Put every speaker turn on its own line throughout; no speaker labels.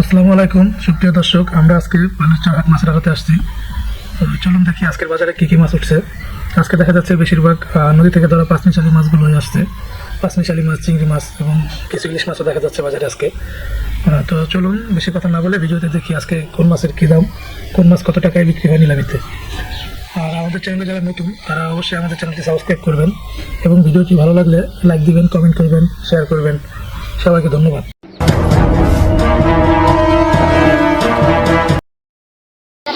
আসসালামু আলাইকুম, সুপ্রিয় দর্শক, আমরা আজকে বালুচর হাট মাছের আড়তে আসছি। চলুন দেখি আজকের বাজারে কী কী মাছ উঠছে। আজকে দেখা যাচ্ছে বেশিরভাগ নদী থেকে ধরা পাঁচমিশালি মাছগুলোই আসছে। পাঁচমিশালি মাছ, চিংড়ি মাছ এবং কিছু ইলিশ মাছও দেখা যাচ্ছে বাজারে আজকে। তো চলুন, বেশি কথা না বলে ভিডিওতে দেখি আজকে কোন মাছের কী দাম, কোন মাছ কত টাকায় বিক্রি হয় নিলামিতে। আর আমাদের চ্যানেলে যারা নতুন, তারা অবশ্যই আমাদের চ্যানেলটি সাবস্ক্রাইব করবেন এবং ভিডিওটি ভালো লাগলে লাইক দিবেন, কমেন্ট করবেন, শেয়ার করবেন। সবাইকে ধন্যবাদ।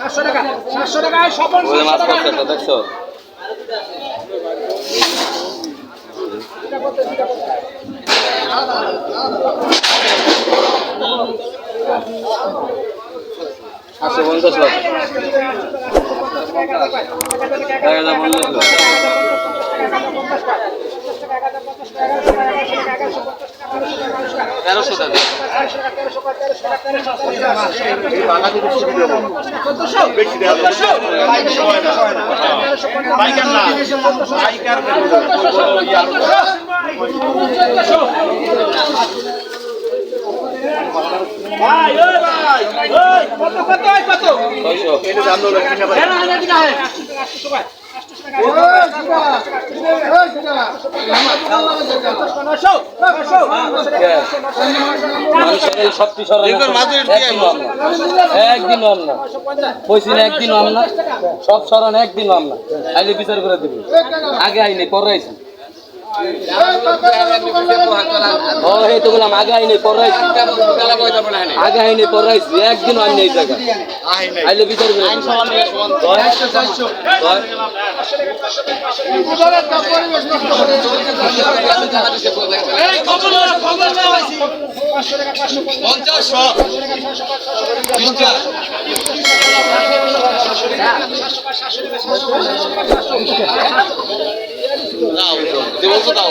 সাতশো টাকা সাতশো টাকায় সফল
ওই মাছ দেখছ আটশো পঞ্চাশ লাখ এক তেরোশো টাকা
ভাই, ওই ভাই, ওই, কত কত কত?
ছয়শো
তেরো হাজার টাকা হয় নশো নশো
মানুষের এই শক্তি সরাই একদিন হম না একদিন সব সরান একদিন না আইলে বিচার করে দিবি। আগে আইনি পরে আইছি। ও হে তো বললাম আগে আইনি পরে আইছি আগে আইনি পরে আইছি একদিন আইনি এই জায়গা আইলে দয়, দয়। দাও দেবো তো দাও